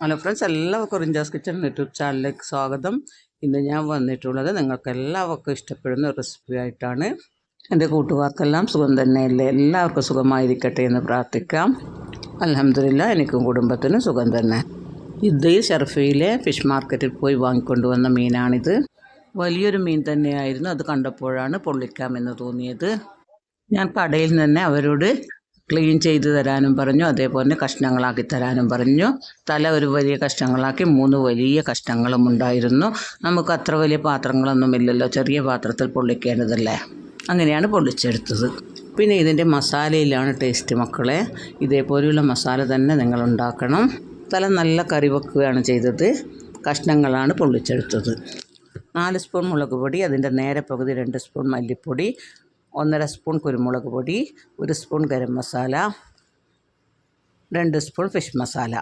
Hello friends എല്ലാവർക്കും റിഞ്ചാസ് kitchen YouTube ചാനലിലേക്ക് സ്വാഗതം. ഇന്ന് ഞാൻ വന്നിട്ടുള്ളത് നിങ്ങൾക്ക് എല്ലാവർക്കും ഇഷ്ടപ്പെടുന്ന റെസിപ്പി ആയിട്ടാണ്. എന്റെ കൂട്ടുകാർക്കെല്ലാം സുഖം തന്നെയല്ലേ? എല്ലാവർക്കും സുഖമായിരിക്കട്ടെ എന്ന് പ്രാർത്ഥിക്കാം. അലഹമില്ല എനിക്കും കുടുംബത്തിനും സുഖം തന്നെ. ഇത് ഷെർഫയിലെ ഫിഷ് മാർക്കറ്റിൽ പോയി വാങ്ങിക്കൊണ്ടുവന്ന മീനാണിത്. വലിയൊരു മീൻ തന്നെയായിരുന്നു. അത് കണ്ടപ്പോഴാണ് പൊള്ളിക്കാമെന്ന് തോന്നിയത്. ഞാൻ കടയിൽ തന്നെ അവരോട് ക്ലീൻ ചെയ്ത് തരാനും പറഞ്ഞു അതേപോലെ കഷ്ണങ്ങളാക്കി തരാനും പറഞ്ഞു. തല ഒരു വലിയ കഷ്ണങ്ങളാക്കി മൂന്ന് വലിയ കഷ്ണങ്ങളും ഉണ്ടായിരുന്നു. നമുക്ക് അത്ര വലിയ പാത്രങ്ങളൊന്നും ഇല്ലല്ലോ ചെറിയ പാത്രത്തിൽ പൊള്ളിക്കേണ്ടതല്ലേ? അങ്ങനെയാണ് പൊള്ളിച്ചെടുത്തത്. പിന്നെ ഇതിന്റെ മസാലയിലാണ് ടേസ്റ്റ് മക്കളെ. ഇതേപോലെയുള്ള മസാല തന്നെ നിങ്ങൾ ഉണ്ടാക്കണം തല നല്ല കറി വെക്കുകയാണ് ചെയ്തത്. കഷ്ണങ്ങളാണ് പൊള്ളിച്ചെടുത്തത്. നാല് സ്പൂൺ മുളക് പൊടി അതിന്റെ നേരെ പകുതി രണ്ട് സ്പൂൺ മല്ലിപ്പൊടി ഒന്നര സ്പൂൺ കുരുമുളക് പൊടി ഒരു സ്പൂൺ ഗരം മസാല രണ്ട് സ്പൂൺ ഫിഷ് മസാല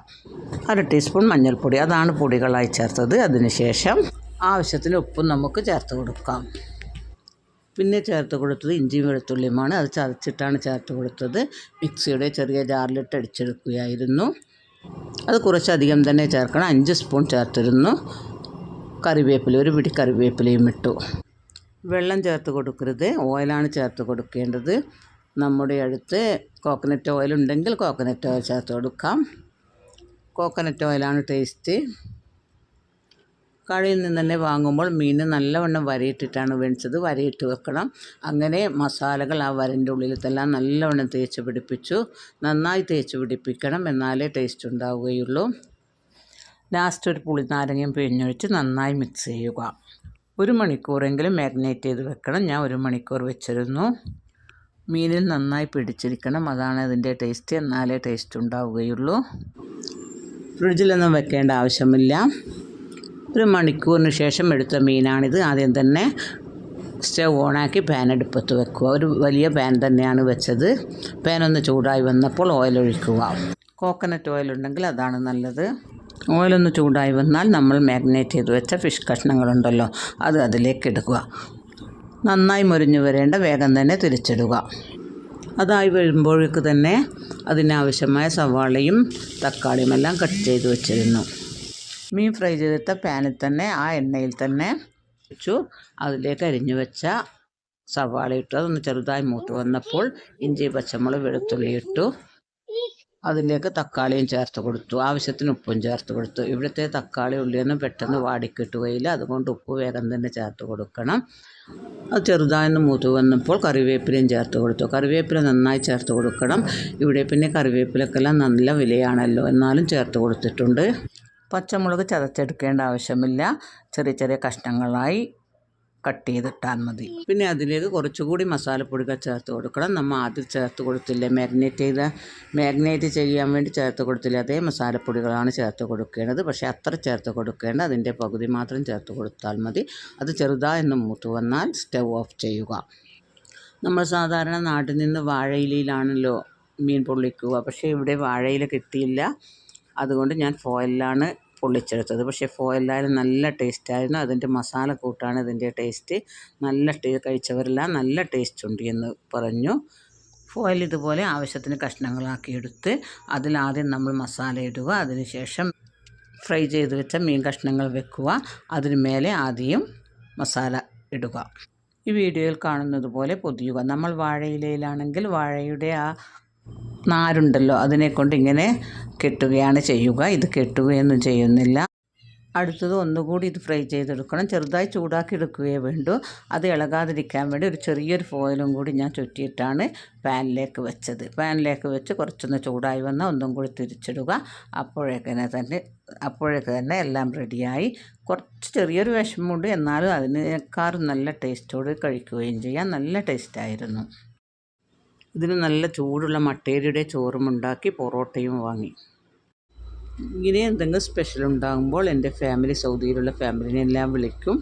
അര ടീസ്പൂൺ മഞ്ഞൾപ്പൊടി. അതാണ് പൊടികളായി ചേർത്തത്. അതിനുശേഷം ആവശ്യത്തിന് ഉപ്പും നമുക്ക് ചേർത്ത് കൊടുക്കാം. പിന്നെ ചേർത്ത് കൊടുത്തത് ഇഞ്ചിയും വെളുത്തുള്ളിയുമാണ്. അത് ചതച്ചിട്ടാണ് ചേർത്ത് കൊടുത്തത്. മിക്സിയുടെ ചെറിയ ജാറിലിട്ട് അടിച്ചെടുക്കുകയായിരുന്നു. അത് കുറച്ചധികം തന്നെ ചേർക്കണം. അഞ്ച് സ്പൂൺ ചേർത്തിരുന്നു. കറിവേപ്പില ഒരു പിടി കറിവേപ്പിലയും ഇട്ടു. വെള്ളം ചേർത്ത് കൊടുക്കരുത്. ഓയിലാണ് ചേർത്ത് കൊടുക്കേണ്ടത്. നമ്മുടെ അടുത്ത് കോക്കനട്ട് ഓയിൽ ഉണ്ടെങ്കിൽ കോക്കനട്ട് ഓയിൽ ചേർത്ത് കൊടുക്കാം. കോക്കനട്ട് ഓയിലാണ് ടേസ്റ്റ് കടയിൽ നിന്ന് തന്നെ വാങ്ങുമ്പോൾ മീൻ നല്ലവണ്ണം വരയിട്ടിട്ടാണ് വേണിച്ചത് വരയിട്ട് വെക്കണം. അങ്ങനെ മസാലകൾ ആ വരന്റെ ഉള്ളിലത്തെല്ലാം നല്ലവണ്ണം തേച്ച് പിടിപ്പിച്ചു. നന്നായി തേച്ച് പിടിപ്പിക്കണം എന്നാലേ ടേസ്റ്റ് ഉണ്ടാവുകയുള്ളൂ. ലാസ്റ്റ് ഒരു പുളി നാരങ്ങയും പിഴിഞ്ഞൊഴിച്ച് നന്നായി മിക്സ് ചെയ്യുക. ഒരു മണിക്കൂറെങ്കിലും മാഗ്നേറ്റ് ചെയ്ത് വെക്കണം. ഞാൻ ഒരു മണിക്കൂർ വെച്ചിരുന്നു. മീനിൽ നന്നായി പിടിച്ചിരിക്കണം. അതാണ് അതിന്റെ ടേസ്റ്റ് എന്നാലേ ടേസ്റ്റ് ഉണ്ടാവുകയുള്ളൂ. ഫ്രിഡ്ജിലൊന്നും വെക്കേണ്ട ആവശ്യമില്ല. ഒരു മണിക്കൂറിന് ശേഷം എടുത്ത മീനാണിത്. ആദ്യം തന്നെ സ്റ്റവ് ഓണാക്കി പാൻ അടുപ്പത്ത് വെക്കുക. ഒരു വലിയ പാൻ തന്നെയാണ് വെച്ചത്. പാൻ ഒന്ന് ചൂടായി വന്നപ്പോൾ ഓയിൽ ഒഴിക്കുക. കോക്കനട്ട് ഓയിൽ ഉണ്ടെങ്കിൽ അതാണ് നല്ലത്. ഓയിലൊന്ന് ചൂടായി വന്നാൽ നമ്മൾ മാഗ്നേറ്റ് ചെയ്ത് വെച്ച ഫിഷ് കഷ്ണങ്ങളുണ്ടല്ലോ അത് അതിലേക്ക് ഇടുക. നന്നായി മുരിഞ്ഞു വരേണ്ട വേഗം തന്നെ തിരിച്ചിടുക. അതായി വരുമ്പോഴേക്ക് തന്നെ അതിനാവശ്യമായ സവാളയും തക്കാളിയും എല്ലാം കട്ട് ചെയ്ത് വെച്ചിരുന്നു. മീൻ ഫ്രൈ ചെയ്തെടുത്ത പാനിൽ തന്നെ ആ എണ്ണയിൽ തന്നെ വെച്ചു. അതിലേക്ക് അരിഞ്ഞു വെച്ച സവാള ഇട്ടു. അതൊന്ന് ചെറുതായി മൂത്ത് വന്നപ്പോൾ ഇഞ്ചി പച്ചമുളക് വെളുത്തുള്ളി ഇട്ടു. അതിലേക്ക് തക്കാളിയും ചേർത്ത് കൊടുത്തു. ആവശ്യത്തിന് ഉപ്പും ചേർത്ത് കൊടുത്തു. ഇവിടുത്തെ തക്കാളി ഉള്ളിയൊന്നും പെട്ടെന്ന് വാടിക്കിട്ടുകയില്ല. അതുകൊണ്ട് ഉപ്പ് വേഗം തന്നെ ചേർത്ത് കൊടുക്കണം. അത് ചെറുതായൊന്ന് മൂത്ത് വന്നപ്പോൾ കറിവേപ്പിലയും ചേർത്ത് കൊടുത്തു. കറിവേപ്പില നന്നായി ചേർത്ത് കൊടുക്കണം. ഇവിടെ പിന്നെ കറിവേപ്പിലക്കെല്ലാം നല്ല വിലയാണല്ലോ. എന്നാലും ചേർത്ത് കൊടുത്തിട്ടുണ്ട്. പച്ചമുളക് ചതച്ചെടുക്കേണ്ട ആവശ്യമില്ല. ചെറിയ ചെറിയ കഷ്ണങ്ങളായി കട്ട് ചെയ്തിട്ടാൽ മതി. പിന്നെ അതിലേക്ക് കുറച്ചുകൂടി മസാലപ്പൊടികൾ ചേർത്ത് കൊടുക്കണം. നമ്മൾ ആദ്യം ചേർത്ത് കൊടുത്തില്ല മാഗ്നേറ്റ് ചെയ്ത മാഗ്നേറ്റ് ചെയ്യാൻ വേണ്ടി ചേർത്ത് കൊടുത്തില്ല അതേ മസാലപ്പൊടികളാണ് ചേർത്ത് കൊടുക്കേണ്ടത്. പക്ഷേ അത്ര ചേർത്ത് കൊടുക്കേണ്ട അതിന്റെ പകുതി മാത്രം ചേർത്ത് കൊടുത്താൽ മതി. അത് ചെറുതായെന്ന് മൂത്ത് വന്നാൽ സ്റ്റവ് ഓഫ് ചെയ്യുക. നമ്മൾ സാധാരണ നാട്ടിൽ നിന്ന് വാഴയിലയിലാണല്ലോ മീൻ പൊള്ളിക്കുക. പക്ഷേ ഇവിടെ വാഴയില കിട്ടിയില്ല. അതുകൊണ്ട് ഞാൻ ഫോയിലാണ് പൊള്ളിച്ചെടുത്തത്. പക്ഷേ എല്ലാവരും നല്ല ടേസ്റ്റായിരുന്നു. അതിന്റെ മസാല കൂട്ടാണ് ഇതിന്റെ ടേസ്റ്റ്. നല്ല ടേ കഴിച്ചവരെല്ലാം നല്ല ടേസ്റ്റ് ഉണ്ട് എന്ന് പറഞ്ഞു. ഫോയിൽ ഇതുപോലെ ആവശ്യത്തിന് കഷ്ണങ്ങളാക്കി എടുത്ത് അതിലാദ്യം നമ്മൾ മസാല ഇടുക. അതിനുശേഷം ഫ്രൈ ചെയ്ത് വെച്ച മീൻ കഷ്ണങ്ങൾ വെക്കുക. അതിന് മേലെ ആദ്യം മസാല ഇടുക. ഈ വീഡിയോയിൽ കാണുന്നത് പോലെ പൊതിയുക. നമ്മൾ വാഴയിലയിലാണെങ്കിൽ വാഴയുടെ ആ നാരുണ്ടല്ലോ അതിനെ കൊണ്ട് ഇങ്ങനെ കെട്ടുകയാണ് ചെയ്യുക. ഇത് കെട്ടുകയൊന്നും ചെയ്യുന്നില്ല. അടുത്തത് ഒന്നുകൂടി ഇത് ഫ്രൈ ചെയ്തെടുക്കണം. ചെറുതായി ചൂടാക്കി എടുക്കുകയേ വേണ്ടൂ. അത് ഇളകാതിരിക്കാൻ വേണ്ടി ഒരു ചെറിയൊരു ഫോയിലും കൂടി ഞാൻ ചുറ്റിയിട്ടാണ് പാനിലേക്ക് വെച്ചത്. പാനിലേക്ക് വെച്ച് കുറച്ചൊന്ന് ചൂടായി വന്നാൽ ഒന്നും കൂടി തിരിച്ചിടുക. അപ്പോഴേക്കനെ തന്നെ അപ്പോഴേക്ക് തന്നെ എല്ലാം റെഡിയായി കുറച്ച് ചെറിയൊരു വിഷമമുണ്ട്. എന്നാലും അതിനേക്കാളും നല്ല ടേസ്റ്റോട് കഴിക്കുകയും ചെയ്യാം. നല്ല ടേസ്റ്റായിരുന്നു ഇതിന് നല്ല ചൂടുള്ള മട്ടേരിയുടെ ചോറും ഉണ്ടാക്കി പൊറോട്ടയും വാങ്ങി. ഇങ്ങനെ എന്തെങ്കിലും സ്പെഷ്യൽ ഉണ്ടാകുമ്പോൾ എന്റെ ഫാമിലി സൗദിയിലുള്ള ഫാമിലിനെ എല്ലാം വിളിക്കും.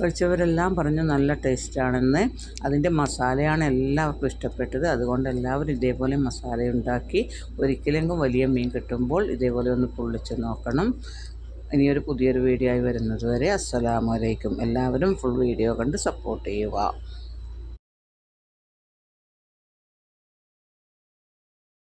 കഴിച്ചവരെല്ലാം പറഞ്ഞു നല്ല ടേസ്റ്റാണെന്ന് അതിന്റെ മസാലയാണ് എല്ലാവർക്കും ഇഷ്ടപ്പെട്ടത്. അതുകൊണ്ട് എല്ലാവരും ഇതേപോലെ മസാല ഉണ്ടാക്കി ഒരിക്കലെങ്കിലും വലിയ മീൻ കിട്ടുമ്പോൾ ഇതേപോലെ ഒന്ന് പൊള്ളിച്ച് നോക്കണം. ഇനിയൊരു പുതിയൊരു വീഡിയോ ആയി വരുന്നത് വരെ അസ്സലാമലൈക്കും എല്ലാവരും ഫുൾ വീഡിയോ കണ്ട് സപ്പോർട്ട് ചെയ്യുക.